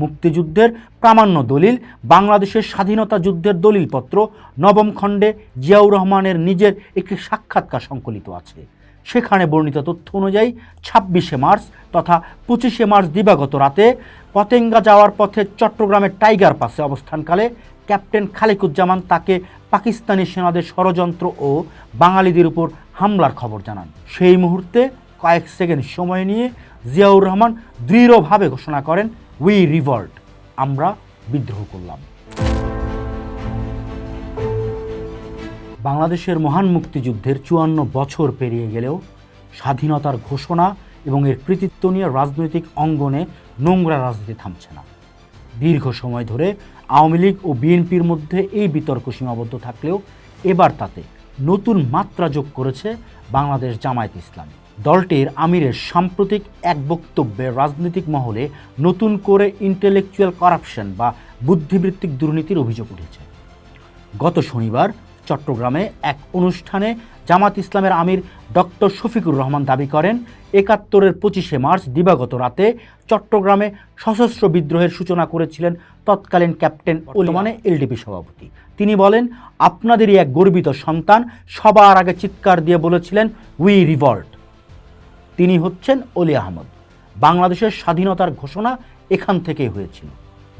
মুক্তিযুদ্ধের প্রামাণ্য দলিল, বাংলাদেশের স্বাধীনতা যুদ্ধের দলিলপত্র, নবম খণ্ডে জিয়াউর রহমানের নিজের একটি সাক্ষাৎকার সংকলিত আছে। সেখানে বর্ণিত তথ্য অনুযায়ী ছাব্বিশে মার্চ তথা পঁচিশে মার্চ দিবাগত রাতে পতেঙ্গা যাওয়ার পথে চট্টগ্রামের টাইগার পাসে অবস্থানকালে ক্যাপ্টেন খালিকুজ্জামান তাকে পাকিস্তানি সেনাদের ষড়যন্ত্র ও বাঙালিদের উপর হামলার খবর জানান। সেই মুহূর্তে কয়েক সেকেন্ড সময় নিয়ে জিয়াউর রহমান দৃঢ়ভাবে ঘোষণা করেন উই রিভল্ট আমরা বিদ্রোহ করলাম। বাংলাদেশের মহান মুক্তিযুদ্ধের চুয়ান্ন বছর পেরিয়ে গেলেও স্বাধীনতার ঘোষণা এবং এর কৃতিত্ব নিয়ে রাজনৈতিক অঙ্গনে নোংরা রাজনীতি থামছে না। দীর্ঘ সময় ধরে আওয়ামী লীগ ও বিএনপির মধ্যে এই বিতর্ক সীমাবদ্ধ থাকলেও এবার তাতে নতুন মাত্রা যোগ করেছে বাংলাদেশ জামায়াত ইসলামী। দলটির আমিরের সাম্প্রতিক এক বক্তব্যে রাজনৈতিক মহলে নতুন করে ইন্টেলেকচুয়াল করাপশন বা বুদ্ধিবৃত্তিক দুর্নীতির অভিযোগ উঠেছে। গত শনিবার চট্টগ্রামে এক অনুষ্ঠানে জামাত ইসলামের আমির ডক্টর শফিকুর রহমান দাবি করেন, একাত্তরের পঁচিশে মার্চ দিবাগত রাতে চট্টগ্রামে সশস্ত্র বিদ্রোহের সূচনা করেছিলেন তৎকালীন ক্যাপ্টেন বর্তমানে এলডিপি সভাপতি। তিনি বলেন, আপনাদেরই এক গর্বিত সন্তান, সবার আগে চিৎকার দিয়ে বলেছিলেন উই রিভল্ট তিনি হচ্ছেন অলি আহমদ। বাংলাদেশের স্বাধীনতার ঘোষণা এখান থেকেই হয়েছিল।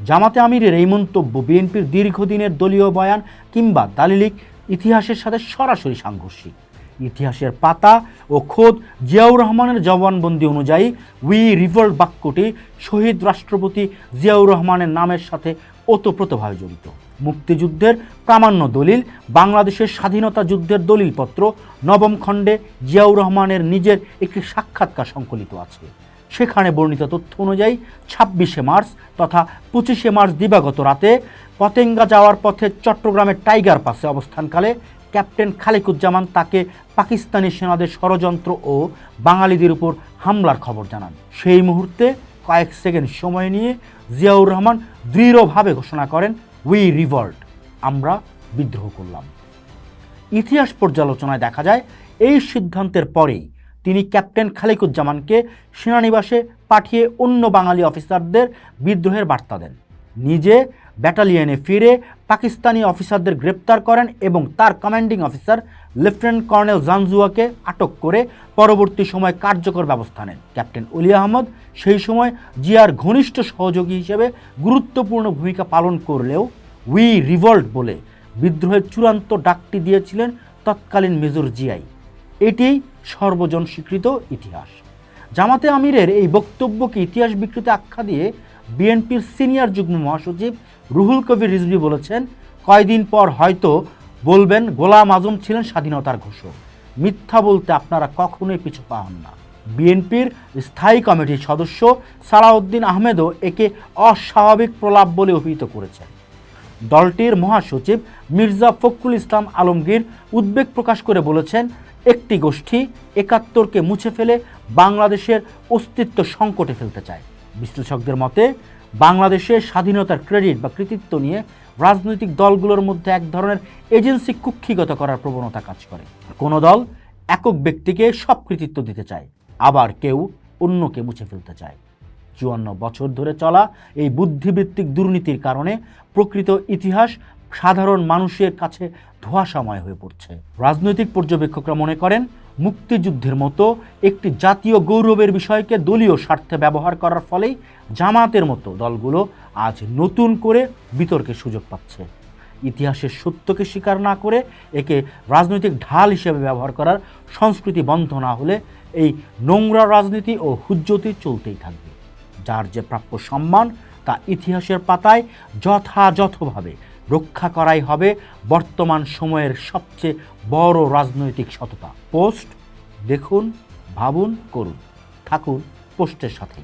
জামাতে আমিরের এই মন্তব্য বিএনপির দীর্ঘদিনের দলীয় বয়ান কিংবা দালিলিক ইতিহাসের সাথে সরাসরি সাংঘর্ষিক। ইতিহাসের পাতা ও খোদ জিয়াউর রহমানের জবানবন্দি অনুযায়ী উই রিভল্ট বাক্যটি শহীদ রাষ্ট্রপতি জিয়াউর রহমানের নামের সাথে ওতপ্রোতভাবে জড়িত। মুক্তিযুদ্ধের প্রামাণ্য দলিল, বাংলাদেশের স্বাধীনতা যুদ্ধের দলিলপত্র, নবম খণ্ডে জিয়াউর রহমানের নিজের একটি সাক্ষাৎকার সংকলিত আছে। সেখানে বর্ণিত তথ্য অনুযায়ী ছাব্বিশে মার্চ তথা পঁচিশে মার্চ দিবাগত রাতে পতেঙ্গা যাওয়ার পথে চট্টগ্রামের টাইগার পাসে অবস্থানকালে ক্যাপ্টেন খালেকুজ্জামান তাকে পাকিস্তানি সেনাদের ষড়যন্ত্র ও বাঙালিদের উপর হামলার খবর জানান। সেই মুহূর্তে কয়েক সেকেন্ড সময় নিয়ে জিয়াউর রহমান দৃঢ়ভাবে ঘোষণা করেন উই রিভল্ট আমরা বিদ্রোহ করলাম। ইতিহাস পর্যালোচনায় দেখা যায়, এই সিদ্ধান্তের পরেই তিনি ক্যাপ্টেন খালিকুজ্জামানকে সেনানিবাসে পাঠিয়ে অন্য বাঙালি অফিসারদের বিদ্রোহের বার্তা দেন। নিজে ব্যাটালিয়নে ফিরে পাকিস্তানি অফিসারদের গ্রেপ্তার করেন এবং তার কমান্ডিং অফিসার লেফটেন্যান্ট কর্নেল জানজুয়াকে আটক করে পরবর্তী সময় কার্যকর ব্যবস্থা নেন। ক্যাপ্টেন অলি আহমদ সেই সময় জিয়ার ঘনিষ্ঠ সহযোগী হিসেবে গুরুত্বপূর্ণ ভূমিকা পালন করলেও উই রিভল্ট বলে বিদ্রোহের চূড়ান্ত ডাকটি দিয়েছিলেন তৎকালীন মেজর জিয়াই। এটি সর্বজন স্বীকৃত ইতিহাস। জামাতে আমিরের এই বক্তব্যকে ইতিহাস বিকৃতি আখ্যা দিয়ে বিএনপির সিনিয়র যুগ্ম মহাসচিব রুহুল কবির রিজভি বলেছেন, কয়দিন পর হয়তো বলবেন, গোলাম আজম ছিলেন স্বাধীনতার ঘোষক। মিথ্যা বলতে আপনারা কখনোই পিছু পান না। বিএনপির স্থায়ী কমিটির সদস্য সালাউদ্দিন আহমেদও একে অস্বাভাবিক প্রলাপ বলে অভিহিত করেছেন। দলটির মহাসচিব মির্জা ফখরুল ইসলাম আলমগীর উদ্বেগ প্রকাশ করে বলেছেন, একটি গোষ্ঠী একাত্তরকে মুছে ফেলে বাংলাদেশের অস্তিত্ব সংকটে ফেলতে চায়। বিশ্লেষকদের মতে বাংলাদেশের স্বাধীনতার ক্রেডিট বা কৃতিত্ব নিয়ে রাজনৈতিক দলগুলোর মধ্যে এক ধরনের এজেন্সি কুক্ষিগত করার প্রবণতা কাজ করে। কোনো দল একক ব্যক্তিকে সব কৃতিত্ব দিতে চায়, আবার কেউ অন্যকে মুছে ফেলতে চায়। চুয়ান্ন বছর ধরে চলা এই বুদ্ধিবৃত্তিক দুর্নীতির কারণে প্রকৃত ইতিহাস সাধারণ মানুষের কাছে ধোঁয়াশাময় হয়ে পড়ছে। রাজনৈতিক পর্যবেক্ষকরা মনে করেন মুক্তিযুদ্ধের মতো একটি জাতীয় গৌরবের বিষয়কে দলীয় স্বার্থে ব্যবহার করার ফলেই জামাতের মতো দলগুলো আজ নতুন করে বিতর্কের সুযোগ পাচ্ছে। ইতিহাসের সত্যকে স্বীকার না করে একে রাজনৈতিক ঢাল হিসেবে ব্যবহার করার সংস্কৃতি বন্ধ না হলে এই নোংরা রাজনীতি ও হুজ্জতি চলতেই থাকবে। যার যে প্রাপ্য সম্মান তা ইতিহাসের পাতায় যথাযথভাবে রক্ষা করাই হবে বর্তমান সময়ের সবচেয়ে বড় রাজনৈতিক সততা। পোস্ট দেখুন, ভাবুন, করুন। থাকুন পোস্টের সাথেই।